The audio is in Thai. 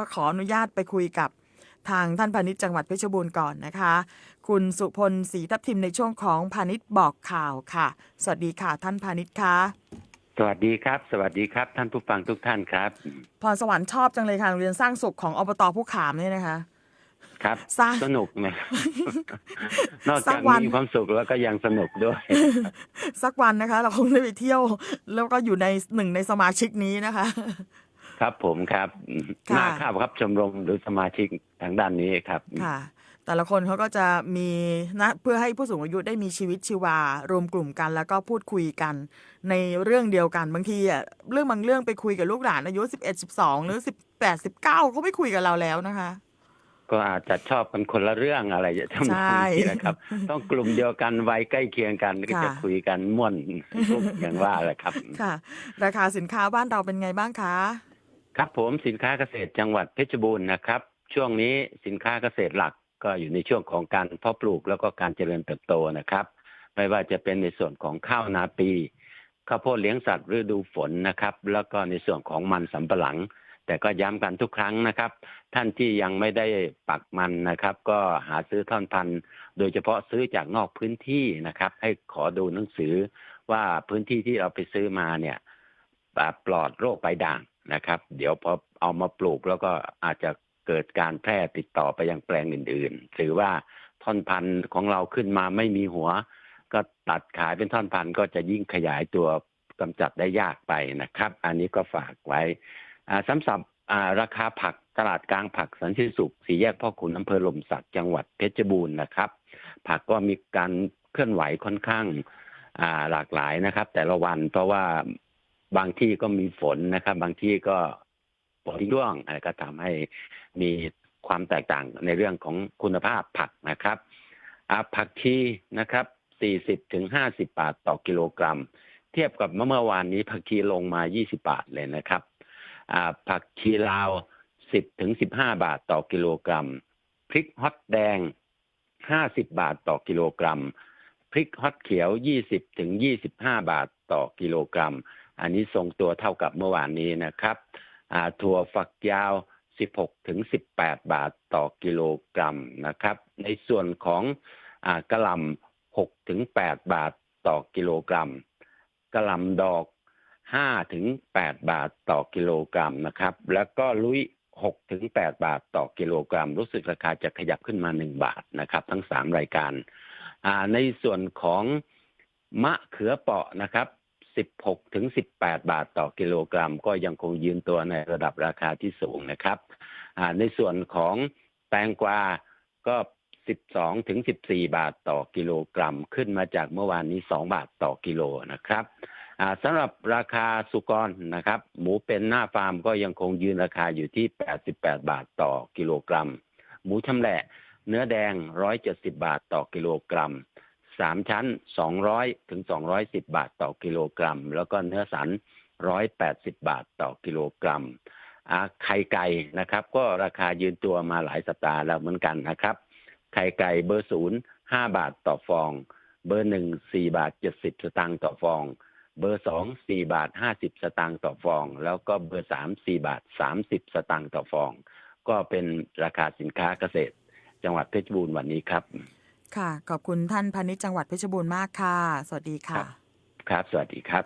ก็ขออนุญาตไปคุยกับทางท่านพาณิชย์จังหวัดเพชรบูรณ์ก่อนนะคะ คุณสุพลศรีทับทิมในช่วงของพาณิชย์บอกข่าวค่ะ สวัสดีค่ะท่านพาณิชย์คะสวัสดีครับ สวัสดีครับ ท่านผู้ฟังทุกท่านครับพรสวรรค์ชอบจังเลยค่ะโรงเรียนสร้างสุขของอบตผู้ขามเนี่ยนะคะ ครับสร้างสนุกนะนอกสัจากกวันมีความสุขแล้วก็ยังสนุกด้วย สักวันนะคะ เราคงได้ไปเที่ยว แล้วก็อยู่ในหนึ่งในสมาชิกนี้นะคะ ครับผมครับค่ะน่าข้าวครับชมรมหรือสมาชิกทางด้านนี้ครับ ค่ะ แต่ละคนเขาก็จะมีนะเพื่อให้ผู้สูงอายุได้มีชีวิตชีวารวมกลุ่มกัน แล้วก็พูดคุยกัน ในเรื่องเดียวกันบางทีอะเรื่องบางเรื่องไปคุยกับลูกหลานอายุสิบเอ็ดสิบสองหรือสิบแปดสิบเก้าเขาไม่คุยกับเราแล้วนะคะ ก็อาจจะชอบกันคนละเรื่องอะไรจะทำนใช่องนี้นะครับ ต้องกลุ่มเดียวกันวัยใกล้เคียงกันก็ค่ะจะคุยกันม่วนอย่างว่าแหละครับ ค่ะ ราคาสินค้าบ้านเราเป็นไงบ้างคะ ครับผมสินค้าเกษตรจังหวัดเพชรบูรณ์นะครับ ช่วงนี้สินค้าเกษตรหลักก็อยู่ในช่วงของการเพาะปลูกแล้วก็การเจริญเติบโตนะครับ ไม่ว่าจะเป็นในส่วนของข้าวนาปีข้าวโพดเลี้ยงสัตว์ฤดูฝนนะครับ แล้วก็ในส่วนของมันสำปะหลัง แต่ก็ย้ำกันทุกครั้งนะครับ ท่านที่ยังไม่ได้ปักมันนะครับ ก็หาซื้อท่อนพันธุ์โดยเฉพาะซื้อจากนอกพื้นที่นะครับ ให้ขอดูหนังสือว่าพื้นที่ที่เราไปซื้อมาเนี่ยปลอดโรคใบด่าง นะครับ เดี๋ยวพอเอามาปลูกแล้วก็อาจจะเกิดการแพร่ติดต่อไปยังแปลงอื่นๆหรือว่าท่อนพันธุ์ของเราขึ้นมาไม่มีหัว ก็ตัดขายเป็นท่อนพันธุ์ก็จะยิ่งขยายตัวกำจัดได้ยากไปนะครับ อันนี้ก็ฝากไว้สำหรับราคาผักตลาดกลางผักสันติสุขสีแยกพ่อขุนอำเภอหล่มสักจังหวัดเพชรบูรณ์นะครับ ผักก็มีการเคลื่อนไหวค่อนข้างหลากหลายนะครับ แต่ละวันเพราะว่า บางที่ก็มีฝนนะครับ บางที่ก็ฝนร่วงอะไรก็ทำให้มีความแตกต่างในเรื่องของคุณภาพผักนะครับผักชีนะครับ40ถึง50 บาทต่อกิโลกรัม เทียบกับเมื่อวานนี้ผักชีลงมา 20 บาทเลยนะครับผักชีลาว 10ถึง15 บาทต่อกิโลกรัม พริกฮอตแดง 50 บาทต่อกิโลกรัม พริกฮอตเขียว 20ถึง25 บาทต่อกิโลกรัม อันนี้ทรงตัวเท่ากับเมื่อวานนี้นะครับถั่วฝักยาว 16 ถึง 18 บาทต่อกิโลกรัมนะครับ ในส่วนของอกระหล่ำ6ถึง 8 บาทต่อกิโลกรัมกระหล่ำดอก 5 ถึง 8 บาทต่อกิโลกรัมนะครับ แล้วก็ลุย 6 ถึง 8 บาทต่อกิโลกรัม รู้สึกราคาจะขยับขึ้นมา 1 บาทนะครับ ทั้ง 3 รายการในส่วนของมะเขือเปราะนะครับ 16 ถึง 18 บาทต่อกิโลกรัม ก็ยังคงยืนตัวในระดับราคาที่สูงนะครับ ในส่วนของแตงกวาก็ 12 ถึง 14 บาทต่อกิโลกรัม ขึ้นมาจากเมื่อวานนี้ 2 บาทต่อกิโลนะครับสำหรับราคาสุกรนะครับ หมูเป็นหน้าฟาร์มก็ยังคงยืนราคาอยู่ที่ 88 บาทต่อกิโลกรัม หมูชำแหละเนื้อแดง 170 บาทต่อกิโลกรัม สามชั้น200ถึง210บาทต่อกิโลกรัม แล้วก็เนื้อสัน180บาทต่อกิโลกรัมอ่าไข่ไก่นะครับ ก็ราคายืนตัวมาหลายสัปดาห์แล้วเหมือนกันนะครับ ไข่ไก่เบอร์ศูนย์5บาทต่อฟอง เบอร์หนึ่ง4บาท70สตางค์ต่อฟอง เบอร์สองสี่บาทห้าสิบสตางค์ต่อฟอง แล้วก็เบอร์สามสี่บาทสามสิบสตางค์ต่อฟอง ก็เป็นราคาสินค้าเกษตร จังหวัดเพชรบูรณ์วันนี้ครับ ค่ะ ขอบคุณท่านพาณิชย์จังหวัดเพชรบูรณ์มากค่ะ สวัสดีค่ะ ครับครับสวัสดีครับ